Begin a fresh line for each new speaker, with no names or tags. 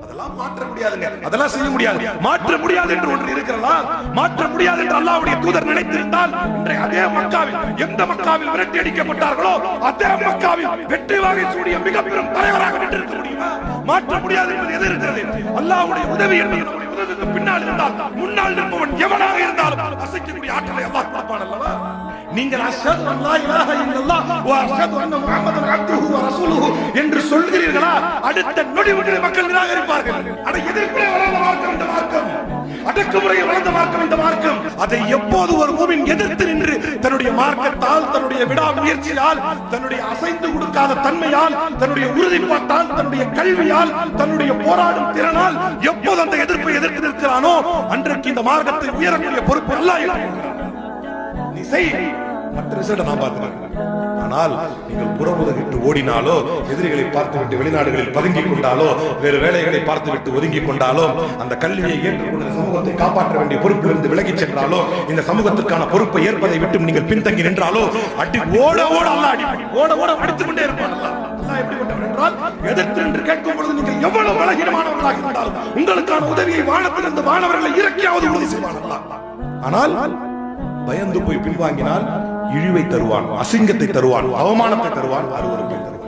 அதெல்லாம் மாற்ற முடியாதுங்க. அதெல்லாம் செய்ய முடியாது. மாற்ற முடியாது என்று ஒன்று இருக்கிறதா? மாற்ற முடியாது என்று அல்லாஹ்வுடைய தூதர் நினைத்திருந்தால் இன்றைய அதே மக்காவில் எந்த மக்காவில் விரட்டி அடிக்கப்பட்டார்களோ அதே மக்காவில் வெற்றி வாகை சூடிய மிக பெரும் தலைவராக நின்றிருக்க முடியுமா? மாற்ற முடியாது என்பது எது இருக்கிறது? அல்லாஹ்வுடைய உதவி என்பது உதவிக்கு பின்னால் இருந்தால் முன்னால் நிற்பவன் எவனாக இருந்தாலும் அசைக்கக்கூடிய ஆற்றலை அல்லாஹ் கொடுப்பான் அல்லவா? நீங்கள் அஷ்ஹது அல்லாஹ் லா இலாஹ இல்லல்லாஹ் என்று சொல்கிறீர்களா? அடுத்த நொடி உங்களை மக்கள் நிராகரிப்பார்கள். அட எதிர்ப்பிலே வளர்ந்த மார்க்கம் இந்த மார்க்கம். அடக்குமுறையில் வளர்ந்த மார்க்கம் இந்த மார்க்கம். அதை எப்போது ஒரு மூவின் எதிர்த்து நின்று தன்னுடைய மார்க்கத்தால் தன்னுடைய விடா முயற்சியால் தன்னுடைய அசைந்து கொடுக்காத தன்மையால் தன்னுடைய உறுதிப்பாட்டால் தன்னுடைய கல்வியால் தன்னுடைய போராடும் திறனால் எப்போது அந்த எதிர்ப்பை எதிர்த்து நிற்கிறானோ அன்றைக்கு இந்த மார்க்கத்தை உயரக்கூடிய பொறுப்பு அல்லாஹ் ஏற்றுக்கொள்கிறான். நீ செய். மற்ற நான் பார்த்துக்கிறேன். ஆனால் நீங்கள் புறமுதுகிட்டு ஓடினாலோ எதிரிகளை பார்த்துவிட்டு வெளிநாடுகளில் பதுங்கிக் கொண்டாலோ வேறு வேலைகளை பார்த்துவிட்டு ஒதுங்கிக் கொண்டாலோ அந்த கல்வியை ஏற்றுக்கொண்டு சமூகத்தை காப்பாற்ற வேண்டிய பொறுப்பிலிருந்து விலகிச் சென்றாலோ இந்த சமூகத்திற்கான பொறுப்பை ஏற்பதை விட்டு நீங்கள் பின்தங்கி நின்றாலோ அடி ஓட ஓட அல்ல அடி ஓட ஓட அடித்துக் கொண்டே இருப்பான் என்றால் எதிர்த்து என்று கேட்கும் பொழுது நீங்கள் எவ்வளவு பலகீனமானவர்களாக இருந்தாலும் உங்களுக்கான உதவியை வானத்திலிருந்து மாணவர்களை இறக்கியாவது உறுதி செய்வான் ஆனால் பயந்து போய் பின்வாங்கினால் இழிவை தருவான் அசிங்கத்தை தருவான் அவமானத்தை தருவான் அருவருப்பை தருவான்.